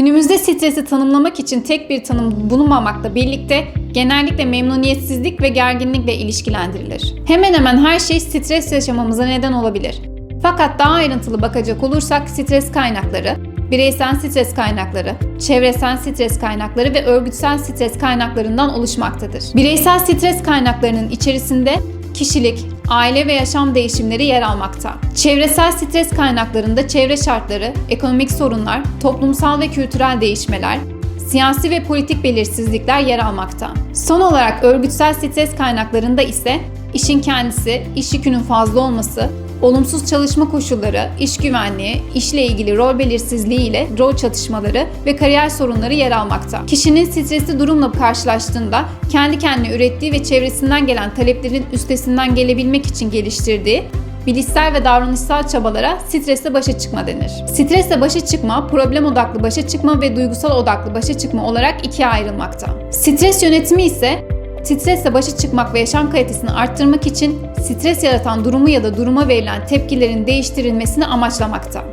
Günümüzde stresi tanımlamak için tek bir tanım bulunmamakla birlikte genellikle memnuniyetsizlik ve gerginlikle ilişkilendirilir. Hemen hemen her şey stres yaşamamıza neden olabilir. Fakat daha ayrıntılı bakacak olursak stres kaynakları, bireysel stres kaynakları, çevresel stres kaynakları ve örgütsel stres kaynaklarından oluşmaktadır. Bireysel stres kaynaklarının içerisinde kişilik, aile ve yaşam değişimleri yer almakta. Çevresel stres kaynaklarında çevre şartları, ekonomik sorunlar, toplumsal ve kültürel değişmeler, siyasi ve politik belirsizlikler yer almakta. Son olarak örgütsel stres kaynaklarında ise işin kendisi, iş yükünün fazla olması, olumsuz çalışma koşulları, iş güvenliği, işle ilgili rol belirsizliği ile rol çatışmaları ve kariyer sorunları yer almakta. Kişinin stresli durumla karşılaştığında kendi kendine ürettiği ve çevresinden gelen taleplerin üstesinden gelebilmek için geliştirdiği bilişsel ve davranışsal çabalara stresle başa çıkma denir. Stresle başa çıkma, problem odaklı başa çıkma ve duygusal odaklı başa çıkma olarak ikiye ayrılmakta. Stres yönetimi ise Stresle başa çıkmak ve yaşam kalitesini arttırmak için stres yaratan durumu ya da duruma verilen tepkilerin değiştirilmesini amaçlamakta.